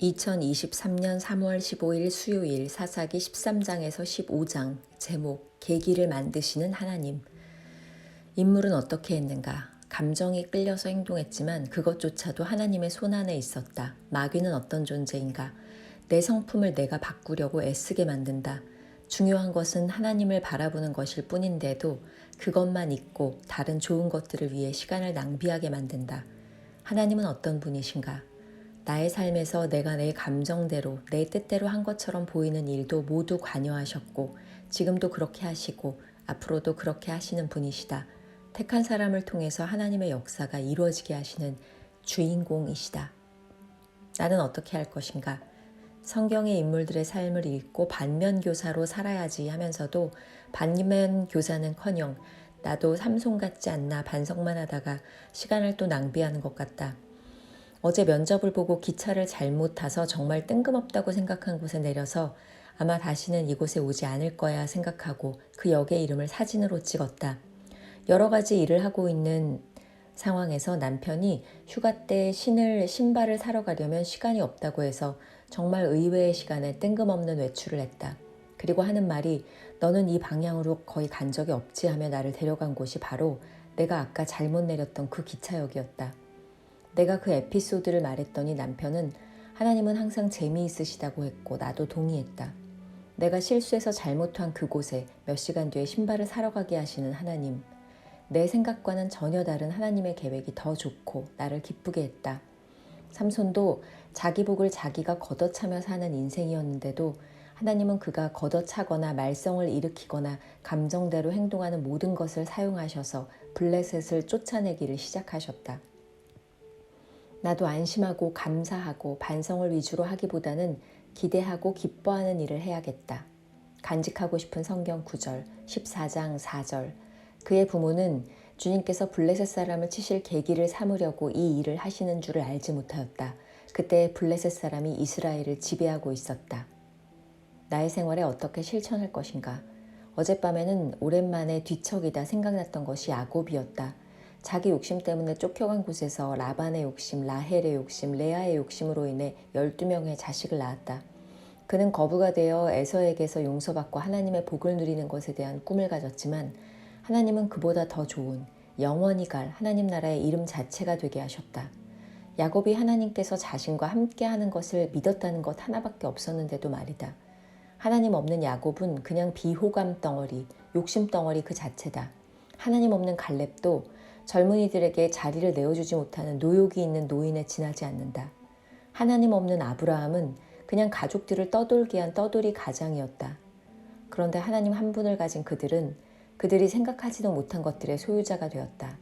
2023년 3월 15일 수요일 사사기 13장에서 15장 제목 계기를 만드시는 하나님 인물은 어떻게 했는가 감정이 끌려서 행동했지만 그것조차도 하나님의 손안에 있었다. 마귀는 어떤 존재인가 내 성품을 내가 바꾸려고 애쓰게 만든다. 중요한 것은 하나님을 바라보는 것일 뿐인데도 그것만 잊고 다른 좋은 것들을 위해 시간을 낭비하게 만든다. 하나님은 어떤 분이신가? 나의 삶에서 내가 내 감정대로 내 뜻대로 한 것처럼 보이는 일도 모두 관여하셨고 지금도 그렇게 하시고 앞으로도 그렇게 하시는 분이시다. 택한 사람을 통해서 하나님의 역사가 이루어지게 하시는 주인공이시다. 나는 어떻게 할 것인가? 성경의 인물들의 삶을 읽고 반면교사로 살아야지 하면서도 반면교사는 커녕 나도 삼손 같지 않나 반성만 하다가 시간을 또 낭비하는 것 같다. 어제 면접을 보고 기차를 잘못 타서 정말 뜬금없다고 생각한 곳에 내려서 아마 다시는 이곳에 오지 않을 거야 생각하고 그 역의 이름을 사진으로 찍었다. 여러 가지 일을 하고 있는 상황에서 남편이 휴가 때 신을 신발을 사러 가려면 시간이 없다고 해서 정말 의외의 시간에 뜬금없는 외출을 했다. 그리고 하는 말이 너는 이 방향으로 거의 간 적이 없지 하며 나를 데려간 곳이 바로 내가 아까 잘못 내렸던 그 기차역이었다. 내가 그 에피소드를 말했더니 남편은 하나님은 항상 재미있으시다고 했고 나도 동의했다. 내가 실수해서 잘못한 그곳에 몇 시간 뒤에 신발을 사러 가게 하시는 하나님. 내 생각과는 전혀 다른 하나님의 계획이 더 좋고 나를 기쁘게 했다. 삼손도 자기 복을 자기가 걷어차며 사는 인생이었는데도 하나님은 그가 걷어차거나 말썽을 일으키거나 감정대로 행동하는 모든 것을 사용하셔서 블레셋을 쫓아내기를 시작하셨다. 나도 안심하고 감사하고 반성을 위주로 하기보다는 기대하고 기뻐하는 일을 해야겠다. 간직하고 싶은 성경 구절 14장 4절 그의 부모는 주님께서 블레셋 사람을 치실 계기를 삼으려고 이 일을 하시는 줄을 알지 못하였다. 그때 블레셋 사람이 이스라엘을 지배하고 있었다. 나의 생활에 어떻게 실천할 것인가? 어젯밤에는 오랜만에 뒤척이다 생각났던 것이 야곱이었다. 자기 욕심 때문에 쫓겨간 곳에서 라반의 욕심, 라헬의 욕심, 레아의 욕심으로 인해 12명의 자식을 낳았다. 그는 거부가 되어 에서에게서 용서받고 하나님의 복을 누리는 것에 대한 꿈을 가졌지만 하나님은 그보다 더 좋은 영원히 갈 하나님 나라의 이름 자체가 되게 하셨다. 야곱이 하나님께서 자신과 함께 하는 것을 믿었다는 것 하나밖에 없었는데도 말이다. 하나님 없는 야곱은 그냥 비호감 덩어리, 욕심 덩어리 그 자체다. 하나님 없는 갈렙도 젊은이들에게 자리를 내어주지 못하는 노욕이 있는 노인에 지나지 않는다. 하나님 없는 아브라함은 그냥 가족들을 떠돌게 한 떠돌이 가장이었다. 그런데 하나님 한 분을 가진 그들은 그들이 생각하지도 못한 것들의 소유자가 되었다.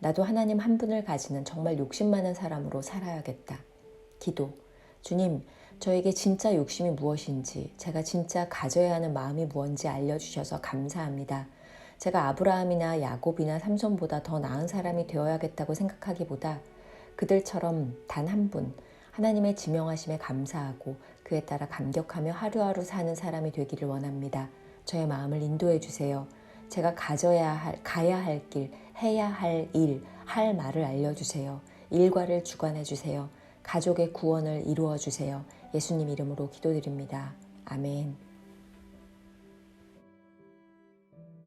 나도 하나님 한 분을 가지는 정말 욕심 많은 사람으로 살아야겠다. 기도. 주님, 저에게 진짜 욕심이 무엇인지, 제가 진짜 가져야 하는 마음이 무엇인지 알려주셔서 감사합니다. 제가 아브라함이나 야곱이나 삼손보다 더 나은 사람이 되어야겠다고 생각하기보다 그들처럼 단 한 분, 하나님의 지명하심에 감사하고 그에 따라 감격하며 하루하루 사는 사람이 되기를 원합니다. 저의 마음을 인도해 주세요. 제가 가져야 할, 가야 할 길, 해야 할 일, 할 말을 알려주세요. 일과를 주관해 주세요. 가족의 구원을 이루어 주세요. 예수님 이름으로 기도드립니다. 아멘.